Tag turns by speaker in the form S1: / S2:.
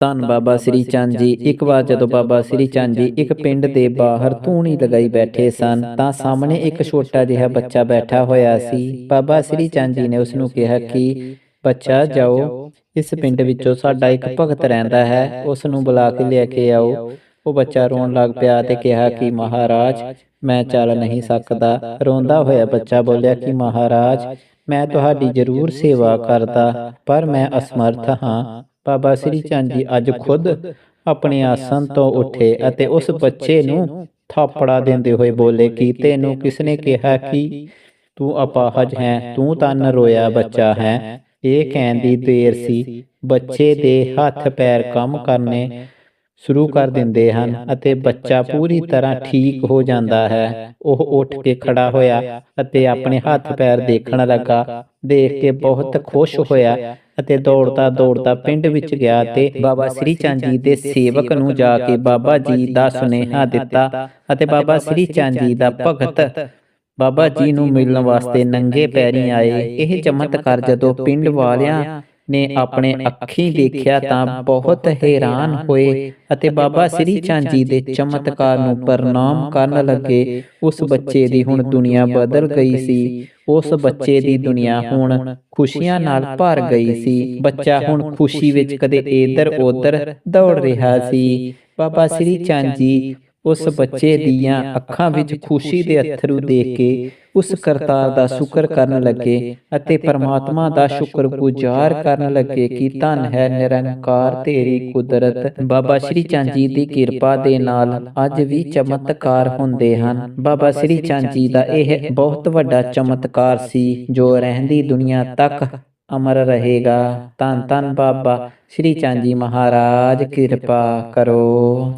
S1: ਧੰਨ ਬਾਬਾ ਸ੍ਰੀ ਚੰਦ ਜੀ। ਇੱਕ ਵਾਰ ਜਦੋਂ ਬਾਬਾ ਸ੍ਰੀ ਚੰਦ ਜੀ ਇੱਕ ਪਿੰਡ ਦੇ ਬਾਹਰ ਧੂਣੀ ਲਗਾਈ ਬੈਠੇ ਸਨ ਤਾਂ ਸਾਹਮਣੇ ਇੱਕ ਛੋਟਾ ਜਿਹਾ ਬੱਚਾ ਬੈਠਾ ਹੋਇਆ ਸੀ। ਬਾਬਾ ਸ੍ਰੀ ਚੰਦ ਜੀ ਨੇ ਉਸ ਨੂੰ ਕਿਹਾ ਕਿ ਬੱਚਾ ਜਾਓ ਇਸ ਪਿੰਡ ਵਿੱਚੋਂ ਸਾਡਾ ਇੱਕ ਭਗਤ ਰਹਿੰਦਾ ਹੈ ਉਸ ਨੂੰ ਬੁਲਾ ਕੇ ਲੈ ਕੇ ਆਓ। ਉਹ ਬੱਚਾ ਰੋਣ ਲੱਗ ਪਿਆ ਤੇ ਕਿਹਾ ਕਿ ਮਹਾਰਾਜ ਮੈਂ ਚੱਲ ਨਹੀਂ ਸਕਦਾ। ਰੋਂਦਾ ਹੋਇਆ ਬੱਚਾ ਬੋਲਿਆ ਕਿ ਮਹਾਰਾਜ ਮੈਂ ਤੁਹਾਡੀ ਜ਼ਰੂਰ ਸੇਵਾ ਕਰਦਾ ਪਰ ਮੈਂ ਅਸਮਰਥ ਹਾਂ ਬਾਬਾ ਸ੍ਰੀ ਚੰਦ ਜੀ ਅੱਜ ਖੁਦ ਆਪਣੇ ਆਸਨ ਤੋਂ ਉੱਠੇ ਅਤੇ ਉਸ ਬੱਚੇ ਨੂੰ ਥਾਪੜਾ ਦਿੰਦੇ ਹੋਏ ਬੋਲੇ ਕਿ ਤੈਨੂੰ ਕਿਸਨੇ ਕਿਹਾ ਕਿ ਤੂੰ ਅਪਾਹਜ ਹੈ ਤੂੰ ਤਾਂ ਨਰੋਇਆ ਬੱਚਾ ਹੈ। ਇਹ ਕਹਿਣ ਦੀ ਦੇਰ ਸੀ ਬੱਚੇ ਦੇ ਹੱਥ ਪੈਰ ਕੰਮ ਕਰਨੇ ਸ਼ੁਰੂ ਕਰ ਦਿੰਦੇ ਹਨ ਅਤੇ ਬੱਚਾ ਪੂਰੀ ਤਰ੍ਹਾਂ ਠੀਕ ਹੋ ਜਾਂਦਾ ਹੈ। ਉਹ ਉੱਠ ਕੇ ਖੜਾ ਹੋਇਆ ਅਤੇ ਆਪਣੇ ਹੱਥ ਪੈਰ ਦੇਖਣ ਲੱਗਾ ਦੇਖ ਕੇ ਬਹੁਤ ਖੁਸ਼ ਹੋਇਆ ਅਤੇ ਦੌੜਦਾ ਦੌੜਦਾ ਪਿੰਡ ਵਿੱਚ ਗਿਆ ਤੇ ਬਾਬਾ ਸ੍ਰੀ ਚੰਦ ਜੀ ਦੇ ਸੇਵਕ ਨੂੰ ਜਾ ਕੇ ਬਾਬਾ ਜੀ ਦਾ ਸੁਨੇਹਾ ਦਿੱਤਾ ਅਤੇ ਬਾਬਾ ਸ੍ਰੀ ਚੰਦ ਜੀ ਦਾ ਭਗਤ ਬਾਬਾ ਜੀ ਨੂੰ ਮਿਲਣ ਵਾਸਤੇ ਨੰਗੇ ਪੈਰੀ ਆਏ। ਇਹ ਚਮਤਕਾਰ ਜਦੋਂ ਪਿੰਡ ਵਾਲਿਆਂ ਨੇ ਆਪਣੇ ਅੱਖੀਂ ਦੇਖਿਆ ਤਾਂ ਬਹੁਤ ਹੈਰਾਨ ਹੋਏ ਅਤੇ ਬਾਬਾ ਸ੍ਰੀ ਚੰਦ ਜੀ ਦੇ ਚਮਤਕਾਰ ਨੂੰ ਪ੍ਰਣਾਮ ਕਰਨ ਲੱਗੇ ਉਸ ਬੱਚੇ ਦੀ ਹੁਣ ਦੁਨੀਆ ਬਦਲ ਗਈ ਸੀ ਉਸ ਬੱਚੇ ਦੀ ਦੁਨੀਆ ਹੁਣ ਖੁਸ਼ੀਆਂ ਨਾਲ ਭਰ ਗਈ ਸੀ ਬੱਚਾ ਹੁਣ ਖੁਸ਼ੀ ਵਿੱਚ ਕਦੇ ਇੱਧਰ ਉੱਧਰ ਦੌੜ ਰਿਹਾ ਸੀ ਬਾਬਾ ਸ੍ਰੀ ਚੰਦ ਜੀ ਉਸ ਬੱਚੇ ਦੀਆਂ ਅੱਖਾਂ ਵਿੱਚ ਖੁਸ਼ੀ ਦੇ ਅਥਰੂ ਦੇਖ ਕੇ ਉਸ ਕਰਤਾਰ ਦਾ ਸ਼ੁਕਰ ਕਰਨ ਲੱਗੇ ਅਤੇ ਪਰਮਾਤਮਾ ਦਾ ਸ਼ੁਕਰਗੁਜ਼ਾਰ ਕਰਨ ਲੱਗੇ ਕਿ ਧੰਨ ਹੈ ਨਿਰੰਕਾਰ ਤੇਰੀ ਕੁਦਰਤ। ਬਾਬਾ ਸ਼੍ਰੀ ਚੰਦ ਜੀ ਦੀ ਕਿਰਪਾ ਦੇ ਨਾਲ ਅੱਜ ਵੀ ਚਮਤਕਾਰ ਹੁੰਦੇ ਹਨ। ਬਾਬਾ ਸ਼੍ਰੀ ਚੰਦ ਜੀ ਦਾ ਇਹ ਬਹੁਤ ਵੱਡਾ ਚਮਤਕਾਰ ਸੀ ਜੋ ਰਹਿੰਦੀ ਦੁਨੀਆ ਤੱਕ ਅਮਰ ਰਹੇਗਾ। ਧੰਨ ਧੰਨ ਬਾਬਾ ਸ਼੍ਰੀ ਚੰਦ ਜੀ ਮਹਾਰਾਜ ਕਿਰਪਾ ਕਰੋ